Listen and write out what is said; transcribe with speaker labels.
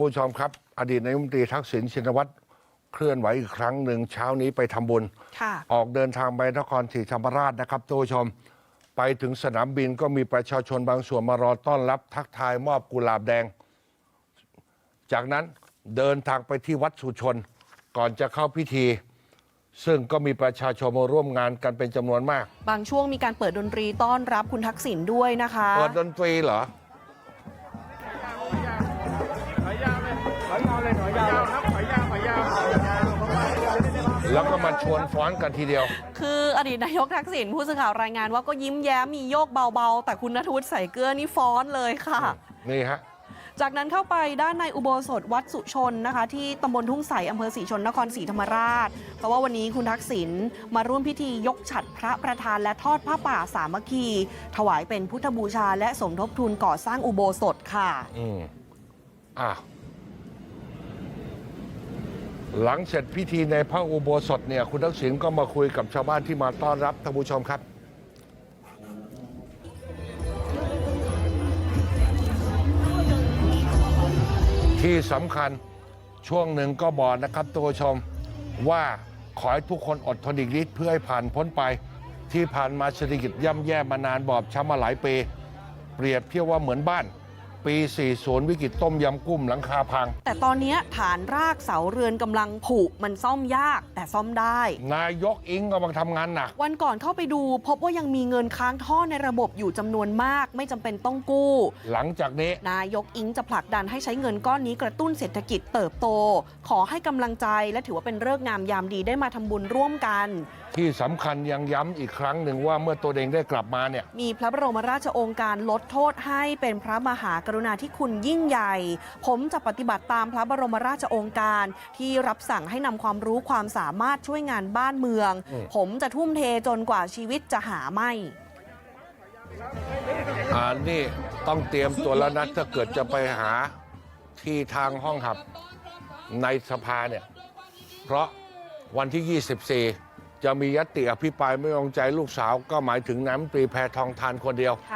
Speaker 1: ผู้ชมครับ อดีตนายกรัฐมนตรีทักษิณชินวัตรเคลื่อนไหวอีกครั้งหนึ่งเช้านี้ไปทำบุญ
Speaker 2: ค่ะ
Speaker 1: ออกเดินทางไปนครศรีธรรมราชนะครับท่านผู้ชม ไปถึงสนามบินก็มีประชาชนบางส่วนมารอต้อนรับทักทายมอบกุหลาบแดง จากนั้นเดินทางไปที่วัดสุชน ก่อนจะเข้าพิธี ซึ่งก็มีประชาชนมาร่วมงานกันเป็นจำนวนมาก
Speaker 2: บางช่วงมีการเปิดดนตรีต้อนรับคุณทักษิณด้วยนะคะ
Speaker 1: เปิดดนตรีเหรอ แล้วก็มาชวนฟ้อนกันทีเดียว
Speaker 2: คืออดีตนายกทักษิณผู้สื่อข่าวรายงานว่าก็ยิ้มแย้มมีโยกเบาๆ แต่คุณนทวุฒิใส่เกลือนี่ฟ้อนเลยค่ะ
Speaker 1: นี่ฮะ
Speaker 2: จากนั้นเข้าไปด้านในอุโบสถวัดสุชนนะคะ ที่ตำบลทุ่งใสอำเภอศรีชนนครศรีธรรมราช เพราะว่าวันนี้คุณทักษิณมาร่วมพิธียกฉัดพระประธานและทอดผ้าป่าสามัคคี ถวายเป็นพุทธบูชาและสมทบทุนก่อสร้างอุโบสถค่ะ
Speaker 1: อืมอะ หลังเสร็จพิธีในพระอุโบสถเนี่ยคุณทักษิณก็มาคุยกับชาวบ้านที่มาต้อนรับท่านผู้ชมครับ ที่สำคัญช่วงหนึ่งก็บอกนะครับท่านผู้ชมว่าขอให้ทุกคนอดทนอีกนิดเพื่อให้ผ่านพ้นไป ที่ผ่านมาเศรษฐกิจย่ำแย่มานานบอบช้ำมาหลายปี เปรียบเทียบว่าเหมือนบ้าน ปี 40 วิกฤตต้มยำกุ้มหลังคาพัง
Speaker 2: แต่ตอนนี้ฐานรากเสาเรือนกำลังผุมันซ่อมยากแต่ซ่อมได้
Speaker 1: นายกอิงกำลังทำงานหนัก
Speaker 2: วันก่อนเข้าไปดู พบว่ายังมีเงินค้างท่อในระบบอยู่จำนวนมาก ไม่จำเป็นต้องกู้
Speaker 1: หลังจากนี้
Speaker 2: นายกอิงจะผลักดันให้ใช้เงินก้อนนี้กระตุ้นเศรษฐกิจเติบโต ขอให้กำลังใจและถือว่าเป็นเลิกษ์งามยามดีได้มาทำบุญร่วมกัน
Speaker 1: ที่สำคัญยังย้ำอีกครั้งหนึ่งว่าเมื่อตัวเองได้กลับมาเนี่ย
Speaker 2: มีพระบรมราชโองการลดโทษให้เป็นพระมหากรุณาธิคุณยิ่งใหญ่ ผมจะปฏิบัติตามพระบรมราชโองการ ที่รับสั่งให้นำความรู้ความสามารถช่วยงานบ้านเมือง
Speaker 1: อืม
Speaker 2: ผมจะทุ่มเทจนกว่าชีวิตจะหาไม่
Speaker 1: อ่านี่ต้องเตรียมตัวแล้วนะถ้าเกิดจะไปหาที่ทางห้องหับในสภาเนี่ย เพราะวันที่ 24 จะมียติอภิปรายไม่ไว้วางใจลูกสาวก็หมายถึงน้ำตรีแพทองทานคนเดียว